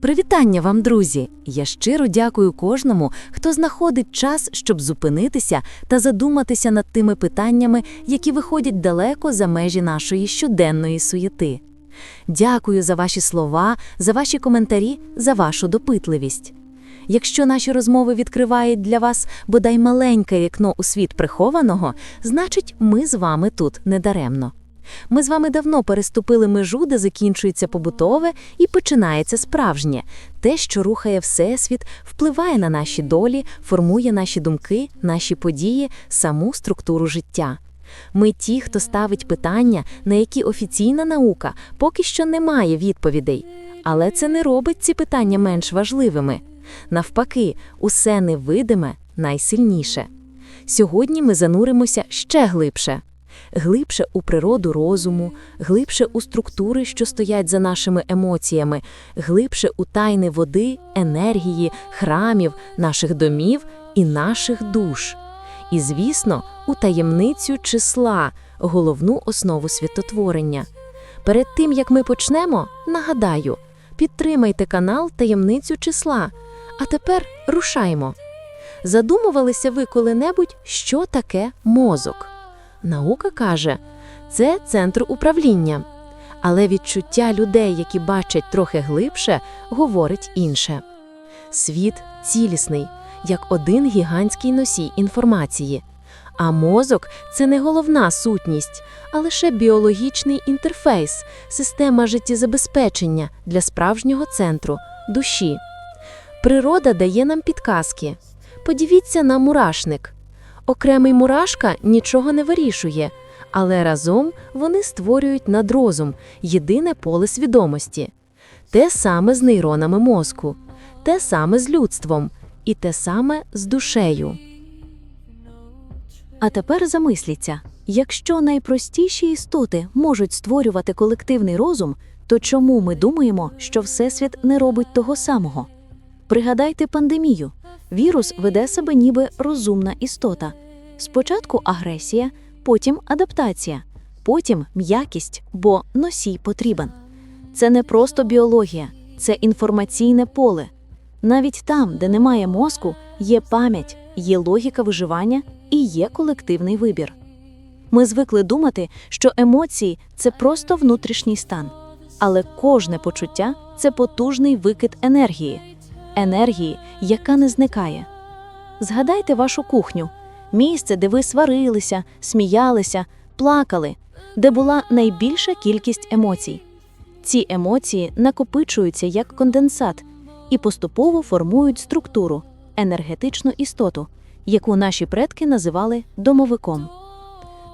Привітання вам, друзі! Я щиро дякую кожному, хто знаходить час, щоб зупинитися та задуматися над тими питаннями, які виходять далеко за межі нашої щоденної суєти. Дякую за ваші слова, за ваші коментарі, за вашу допитливість. Якщо наші розмови відкривають для вас бодай маленьке вікно у світ прихованого, значить, ми з вами тут недаремно. Ми з вами давно переступили межу, де закінчується побутове і починається справжнє. Те, що рухає Всесвіт, впливає на наші долі, формує наші думки, наші події, саму структуру життя. Ми ті, хто ставить питання, на які офіційна наука поки що не має відповідей. Але це не робить ці питання менш важливими. Навпаки, усе невидиме найсильніше. Сьогодні ми зануримося ще глибше глибше у природу розуму, глибше у структури, що стоять за нашими емоціями, глибше у тайни води, енергії, храмів, наших домів і наших душ. І, звісно, у таємницю числа, головну основу світотворення. Перед тим як ми почнемо, нагадаю, підтримайте канал Таємницю числа. А тепер рушаймо. Задумувалися ви коли-небудь, що таке мозок? Наука каже, це центр управління. Але відчуття людей, які бачать трохи глибше, говорить інше. Світ цілісний, як один гігантський носій інформації. А мозок це не головна сутність, а лише біологічний інтерфейс, система життєзабезпечення для справжнього центру душі. Природа дає нам підказки. Подивіться на мурашник. Окремий мурашка нічого не вирішує, але разом вони створюють надрозум, єдине поле свідомості. Те саме з нейронами мозку, те саме з людством і те саме з душею. А тепер замисліться, якщо найпростіші істоти можуть створювати колективний розум, то чому ми думаємо, що Всесвіт не робить того самого? Пригадайте пандемію. Вірус веде себе ніби розумна істота. Спочатку агресія, потім адаптація, потім м'якість, бо носій потрібен. Це не просто біологія, це інформаційне поле. Навіть там, де немає мозку, є пам'ять, є логіка виживання і є колективний вибір. Ми звикли думати, що емоції це просто внутрішній стан, але кожне почуття це потужний викид енергії, енергії, яка не зникає. Згадайте вашу кухню, місце, де ви сварилися, сміялися, плакали, де була найбільша кількість емоцій. Ці емоції накопичуються як конденсат і поступово формують структуру, енергетичну істоту, яку наші предки називали домовиком.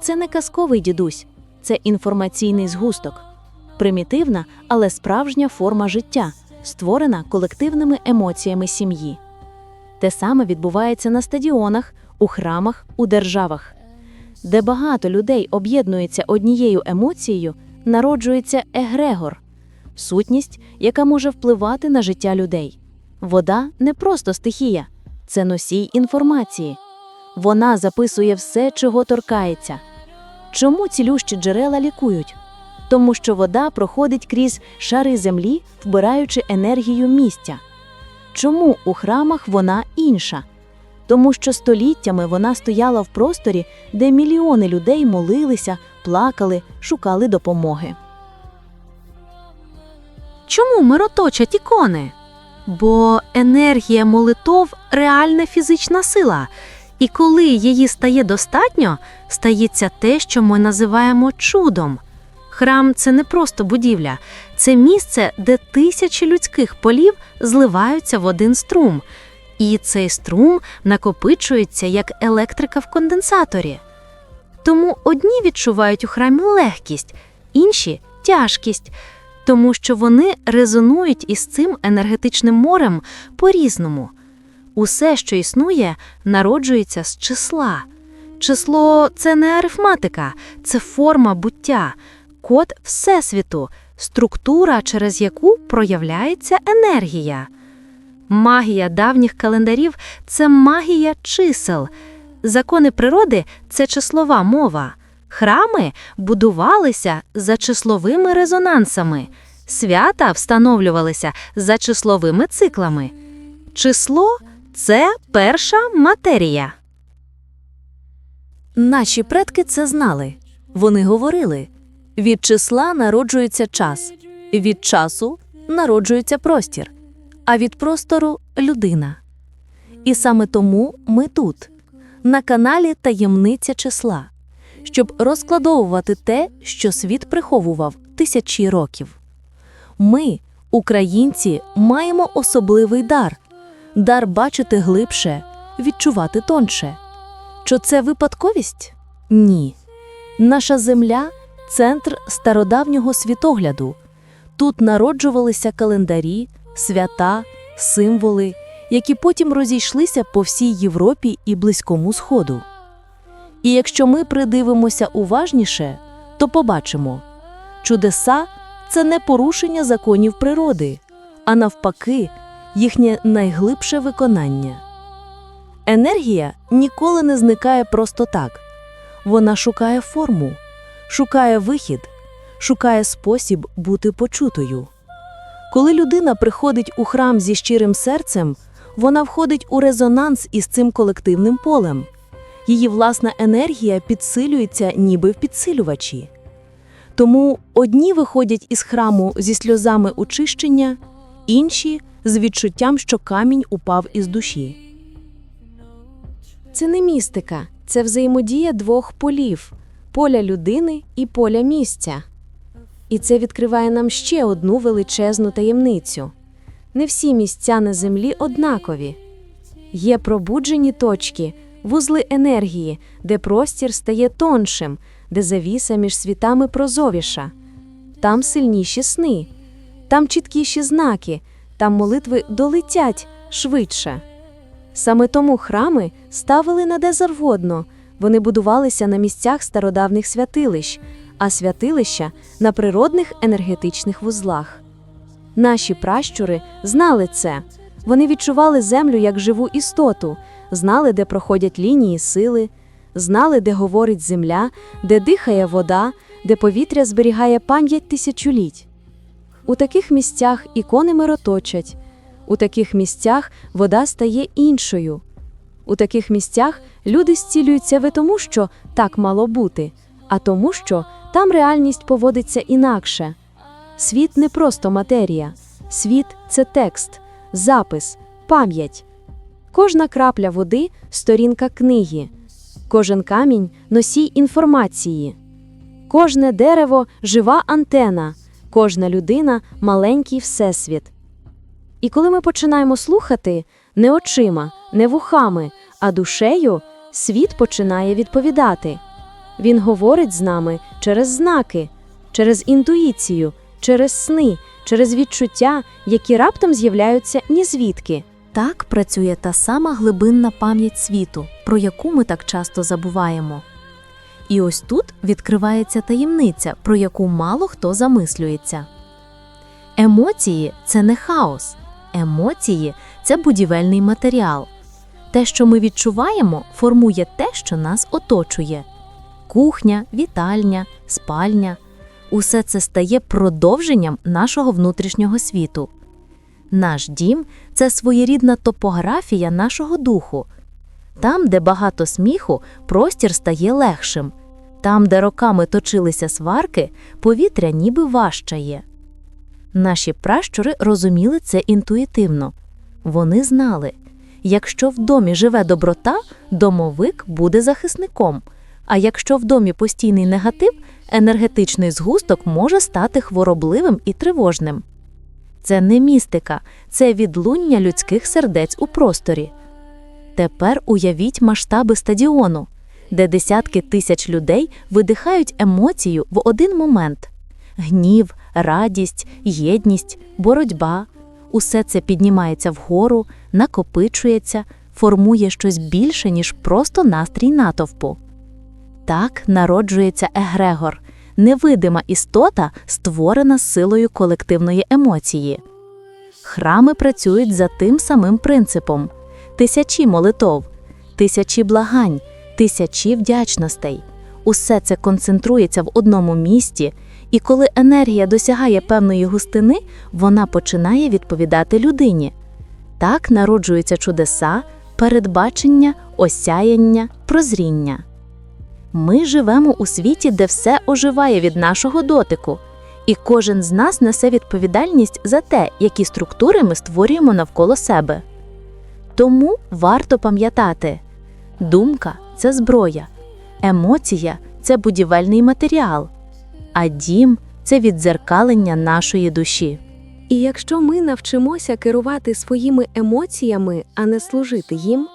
Це не казковий дідусь, це інформаційний згусток, примітивна, але справжня форма життя, створена колективними емоціями сім'ї. Те саме відбувається на стадіонах, у храмах, у державах. Де багато людей об'єднуються однією емоцією, народжується егрегор сутність, яка може впливати на життя людей. Вода не просто стихія, це носій інформації. Вона записує все, чого торкається. Чому цілющі джерела лікують? Тому що вода проходить крізь шари землі, вбираючи енергію місця. Чому у храмах вона інша? Тому що століттями вона стояла в просторі, де мільйони людей молилися, плакали, шукали допомоги. Чому мироточать ікони? Бо енергія молитов реальна фізична сила, і коли її стає достатньо, стається те, що ми називаємо чудом. Храм це не просто будівля, це місце, де тисячі людських полів зливаються в один струм, і цей струм накопичується як електрика в конденсаторі. Тому одні відчувають у храмі легкість, інші тяжкість тому що вони резонують із цим енергетичним морем по-різному. Усе, що існує, народжується з числа. Число це не арифматика, це форма буття, код Всесвіту, структура, через яку проявляється енергія. Магія давніх календарів це магія чисел. Закони природи це числова мова. Храми будувалися за числовими резонансами. Свята встановлювалися за числовими циклами. Число це перша матерія. Наші предки це знали. Вони говорили: від числа народжується час, від часу народжується простір, а від простору людина. І саме тому ми тут, на каналі Таємниця числа, щоб розкладовувати те, що світ приховував тисячі років. Ми, українці, маємо особливий дар дар бачити глибше, відчувати тонше. Чи це випадковість? Ні. Наша земля центр стародавнього світогляду. Тут народжувалися календарі, свята, символи, які потім розійшлися по всій Європі і Близькому Сходу. І якщо ми придивимося уважніше, то побачимо чудеса це не порушення законів природи, а навпаки, їхнє найглибше виконання. Енергія ніколи не зникає просто так. Вона шукає форму, шукає вихід, шукає спосіб бути почутою. Коли людина приходить у храм зі щирим серцем, вона входить у резонанс із цим колективним полем. Її власна енергія підсилюється ніби в підсилювачі. Тому одні виходять із храму зі сльозами очищення, інші з відчуттям, що камінь упав із душі. Це не містика, це взаємодія двох полів поля людини і поля місця. І це відкриває нам ще одну величезну таємницю. Не всі місця на землі однакові. Є пробуджені точки, вузли енергії, де простір стає тоншим, де завіса між світами прозовіша. Там сильніші сни, там чіткіші знаки, там молитви долетять швидше. Саме тому храми ставили на де завгодно, вони будувалися на місцях стародавних святилищ, а святилища на природних енергетичних вузлах. Наші пращури знали це. Вони відчували землю як живу істоту, знали, де проходять лінії сили, знали, де говорить земля, де дихає вода, де повітря зберігає пам'ять тисячоліть. У таких місцях ікони мироточать, у таких місцях вода стає іншою. У таких місцях люди зцілюються не тому, що так мало бути, а тому, що там реальність поводиться інакше. Світ не просто матерія, світ це текст, запис, пам'ять. Кожна крапля води сторінка книги, кожен камінь носій інформації, кожне дерево жива антена, кожна людина маленький всесвіт. І коли ми починаємо слухати не очима, не вухами, а душею, світ починає відповідати. Він говорить з нами через знаки, через інтуїцію, через сни, через відчуття, які раптом з'являються нізвідки. Так працює та сама глибинна пам'ять світу, про яку ми так часто забуваємо. І ось тут відкривається таємниця, про яку мало хто замислюється. Емоції це не хаос, емоції це будівельний матеріал. Те, що ми відчуваємо, формує те, що нас оточує. Кухня, вітальня, спальня усе це стає продовженням нашого внутрішнього світу. Наш дім це своєрідна топографія нашого духу. Там, де багато сміху, простір стає легшим. Там, де роками точилися сварки, повітря ніби важчає. Наші пращури розуміли це інтуїтивно. Вони знали, якщо в домі живе доброта, домовик буде захисником. А якщо в домі постійний негатив, енергетичний згусток може стати хворобливим і тривожним. Це не містика, це відлуння людських сердець у просторі. Тепер уявіть масштаби стадіону, де десятки тисяч людей видихають емоцію в один момент: гнів, радість, єдність, боротьба. Усе це піднімається вгору, накопичується, формує щось більше, ніж просто настрій натовпу. Так народжується егрегор, невидима істота, створена силою колективної емоції. Храми працюють за тим самим принципом: тисячі молитов, тисячі благань, тисячі вдячностей. Усе це концентрується в одному місті, І коли енергія досягає певної густини, вона починає відповідати людині. Так народжуються чудеса, передбачення, осяяння, прозріння. Ми живемо у світі, де все оживає від нашого дотику, і кожен з нас несе відповідальність за те, які структури ми створюємо навколо себе. Тому варто пам'ятати, думка це зброя, емоція це будівельний матеріал, а дім це віддзеркалення нашої душі. І якщо ми навчимося керувати своїми емоціями, а не служити їм,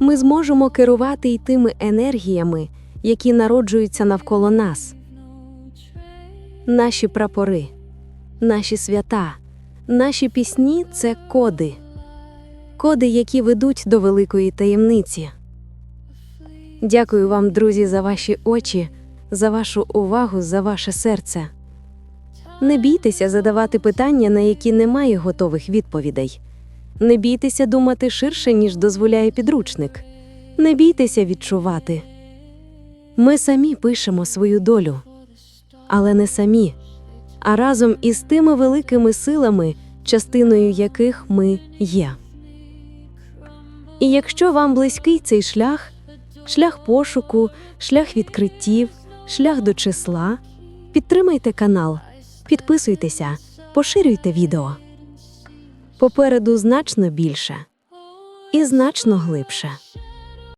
ми зможемо керувати й тими енергіями, які народжуються навколо нас. Наші прапори, наші свята, наші пісні це коди, коди, які ведуть до великої таємниці. Дякую вам, друзі, за ваші очі, за вашу увагу, за ваше серце. Не бійтеся задавати питання, на які немає готових відповідей. Не бійтеся думати ширше, ніж дозволяє підручник. Не бійтеся відчувати. Ми самі пишемо свою долю, але не самі, а разом із тими великими силами, частиною яких ми є. І якщо вам близький цей шлях, шлях пошуку, шлях відкриттів, шлях до числа, підтримайте канал. Підписуйтеся, поширюйте відео. Попереду значно більше і значно глибше.